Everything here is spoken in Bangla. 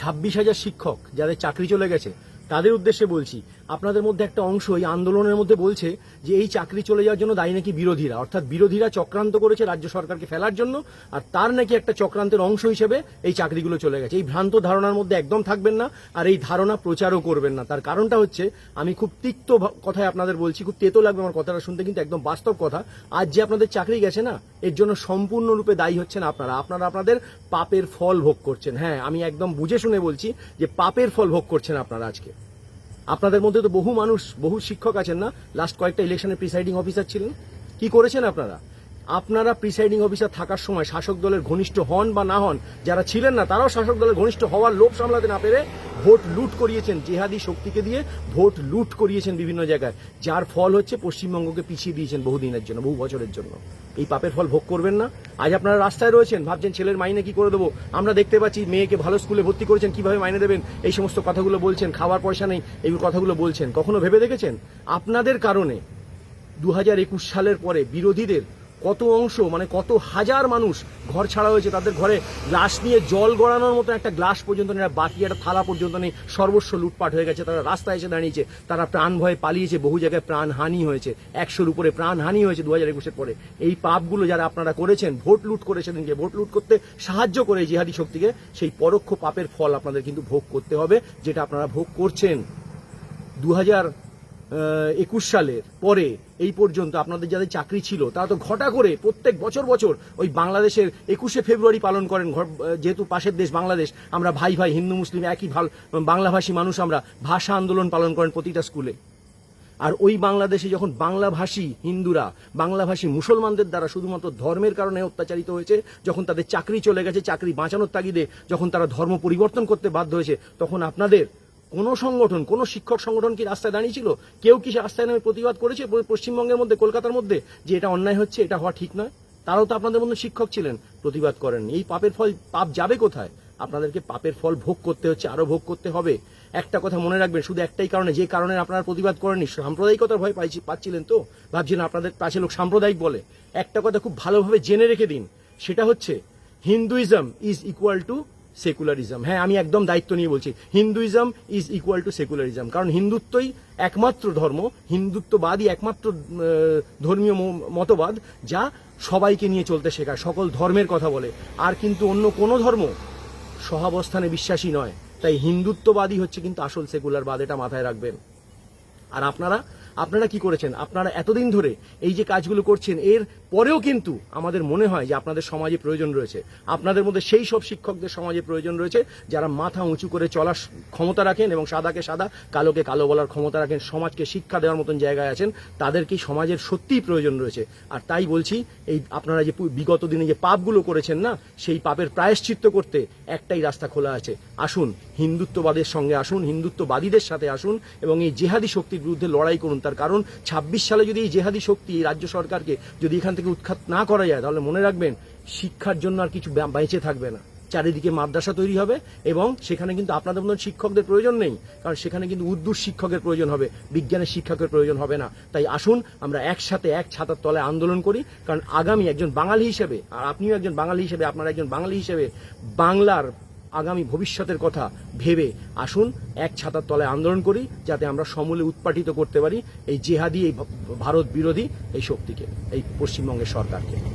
ছাব্বিশ হাজার শিক্ষক যাদের চাকরি চলে গেছে তাদের উদ্দেশ্যে বলছি, আপনাদের মধ্যে একটা অংশ এই আন্দোলনের মধ্যে বলছে যে এই চাকরি চলে যাওয়ার জন্য দায়ী নাকি বিরোধীরা। অর্থাৎ বিরোধীরা চক্রান্ত করেছে রাজ্য সরকারকে ফেলার জন্য, আর তার নাকি একটা চক্রান্তের অংশ হিসেবে এই চাকরিগুলো চলে গেছে। এই ভ্রান্ত ধারণার মধ্যে একদম থাকবেন না, আর এই ধারণা প্রচারও করবেন না। তার কারণটা হচ্ছে, আমি খুব তিক্ত কথায় আপনাদের বলছি, খুব তেতো লাগবে আমার কথাটা শুনতে, কিন্তু একদম বাস্তব কথা, আজ যে আপনাদের চাকরি গেছে না, এর জন্য সম্পূর্ণরূপে দায়ী হচ্ছেন আপনারা। আপনারা আপনাদের পাপের ফল ভোগ করছেন। হ্যাঁ আমি একদম বুঝে শুনে বলছি যে পাপের ফল ভোগ করছেন আপনারা আজকে। আপনাদের মধ্যে তো বহু মানুষ, বহু শিক্ষক আছেন না? লাস্ট কয়েকটা ইলেকশনের প্রিসাইডিং অফিসার ছিলেন। কি করেছেন আপনারা? আপনারা প্রিসাইডিং অফিসার থাকার সময় শাসক দলের ঘনিষ্ঠ হন বা না হন, যারা ছিলেন না, তারাও শাসক দলের ঘনিষ্ঠ হওয়ার লোভ সামলাতে না পেরে ভোট লুট করিয়েছেন, জেহাদি শক্তিকে দিয়ে ভোট লুট করিয়েছেন বিভিন্ন জায়গায়, যার ফল হচ্ছে পশ্চিমবঙ্গকে পিছিয়ে দিয়েছেন বহুদিনের জন্য, বহু বছরের জন্য। এই পাপের ফল ভোগ করবেন না। আজ আপনারা রাস্তায় রয়েছেন, ভাবছেন ছেলের মাইনে কি করে দেবো? আমরা দেখতে পাচ্ছি মেয়েকে ভালো স্কুলে ভর্তি করেছেন, কীভাবে মাইনে দেবেন? এই সমস্ত কথাগুলো বলছেন, খাওয়ার পয়সা নেই, এই কথাগুলো বলছেন। কখনো ভেবে দেখেছেন? আপনাদের কারণে দু হাজার একুশ সালের পরে বিরোধীদের কত অংশ মানে কত হাজার মানুষ ঘর ছাড়া হয়েছে তাদের ঘরে। গ্লাস নিয়ে জল গড়ানোর মতো একটা গ্লাস পর্যন্ত নেই বাকি একটা থালা পর্যন্ত নেই। সর্বস্ব লুটপাট হয়ে গেছে, তারা রাস্তায় এসে দাঁড়িয়েছে। তারা প্রাণ ভয়ে পালিয়েছে, বহু জায়গায় প্রাণ হানি হয়েছে। একশোর উপরে প্রাণ হানি হয়েছে দু হাজার একুশের পরে। এই পাপগুলো যারা আপনারা করেছেন, ভোট লুট করে সেদিনকে ভোট লুট করতে সাহায্য করে জিহাদি শক্তিকে, সেই পরোক্ষ পাপের ফল আপনাদের কিন্তু ভোগ করতে হবে, যেটা আপনারা ভোগ করছেন। দু হাজার একুশ সালের পরে এই পর্যন্ত আপনাদের যাদের চাকরি ছিল, তারা তো ঘটা করে প্রত্যেক বছর বছর ওই বাংলাদেশের একুশে ফেব্রুয়ারি পালন করেন যেহেতু পাশের দেশ বাংলাদেশ, আমরা ভাই ভাই হিন্দু মুসলিম একই ভালো, বাংলাভাষী মানুষ আমরা ভাষা আন্দোলন পালন করেন প্রতিটা স্কুলে আর ওই বাংলাদেশে যখন বাংলাভাষী হিন্দুরা, বাংলাভাষী মুসলমানদের দ্বারা শুধুমাত্র ধর্মের কারণে অত্যাচারিত হয়েছে, যখন তাদের চাকরি চলে গেছে, চাকরি বাঁচানোর তাগিদে যখন তারা ধর্ম পরিবর্তন করতে বাধ্য হয়েছে, তখন আপনাদের কোনো সংগঠন, কোনো শিক্ষক সংগঠন কি রাস্তায় দাঁড়িয়েছিল? কেউ কি রাস্তায় নামে প্রতিবাদ করেছে পশ্চিমবঙ্গের মধ্যে, কলকাতার মধ্যে, যে এটা অন্যায় হচ্ছে, এটা হওয়া ঠিক নয়? তারাও তো আপনাদের মধ্যে শিক্ষক ছিলেন, প্রতিবাদ করেন এই পাপের ফল, পাপ যাবে কোথায়? আপনাদেরকে পাপের ফল ভোগ করতে হচ্ছে, আরও ভোগ করতে হবে। একটা কথা মনে রাখবেন, শুধু একটাই কারণে, যে কারণে আপনারা প্রতিবাদ করেননি, সাম্প্রদায়িকতার ভয় পাইছি, পাচ্ছিলেন তো? ভাবছিলেন আপনাদের পাশে লোক সাম্প্রদায়িক বলে। একটা কথা খুব ভালোভাবে জেনে রেখে দিন, সেটা হচ্ছে, Hinduism is equal to secularism হ্যাঁ আমি একদম দায়িত্ব নিয়ে বলছি। Hinduism is equal to secularism কারণ হিন্দুত্বই একমাত্র ধর্ম, হিন্দুত্ববাদই একমাত্র ধর্মীয় মতবাদ যা সবাইকে নিয়ে চলতে শেখায়, সকল ধর্মের কথা বলে। আর কিন্তু অন্য কোনো ধর্ম সহাবস্থানে বিশ্বাসী নয়। তাই হিন্দুত্ববাদী হচ্ছে কিন্তু আসল সেকুলারবাদ এটা মাথায় রাখবেন। আর আপনারা আপনারা কি করেছেন? আপনারা এতদিন ধরে এই যে কাজগুলো করছেন, এর পরেও কিন্তু আমাদের মনে হয় যে আপনাদের সমাজে প্রয়োজন রয়েছে। আপনাদের মধ্যে সেই সব শিক্ষকদের সমাজে প্রয়োজন রয়েছে যারা মাথা উঁচু করে চলার ক্ষমতা রাখেন এবং সাদাকে সাদা, কালোকে কালো বলার ক্ষমতা রাখেন, সমাজকে শিক্ষা দেওয়ার মতন জায়গায় আছেন, তাদেরকে সমাজের সত্যিই প্রয়োজন রয়েছে। আর তাই বলছি, এই আপনারা যে বিগত দিনে যে পাপগুলো করেছেন না, সেই পাপের প্রায়শ্চিত্ত করতে একটাই রাস্তা খোলা আছে। আসুন, হিন্দুত্ববাদের সঙ্গে আসুন, হিন্দুত্ববাদীদের সাথে আসুন এবং এই জেহাদি শক্তির বিরুদ্ধে লড়াই করুন। তার কারণ ছাব্বিশ সালে যদি এই জেহাদি শক্তি রাজ্য সরকারকে যদি এখান থেকে উৎখাত না করা যায়, তাহলে মনে রাখবেন শিক্ষার জন্য আর কিছু বেঁচে থাকবে না। চারিদিকে মাদ্রাসা তৈরি হবে এবং সেখানে কিন্তু আপনাদের মতন শিক্ষকদের প্রয়োজন নেই, কারণ সেখানে কিন্তু উর্দুর শিক্ষকের প্রয়োজন হবে, বিজ্ঞানের শিক্ষকের প্রয়োজন হবে না। তাই আসুন, আমরা একসাথে এক ছাতার তলায় আন্দোলন করি, কারণ আগামী একজন বাঙালি হিসেবে, আর আপনিও একজন বাঙালি হিসেবে, আপনারা একজন বাঙালি হিসেবে, বাংলার আগামী ভবিষ্যতের কথা ভেবে আসুন, এক ছাতার তলায় আন্দোলন করি, যাতে আমরা সমূলে উৎপাটিত করতে পারি এই জেহাদি, এই ভারত বিরোধী এই শক্তিকে, এই পশ্চিমবঙ্গের সরকারকে।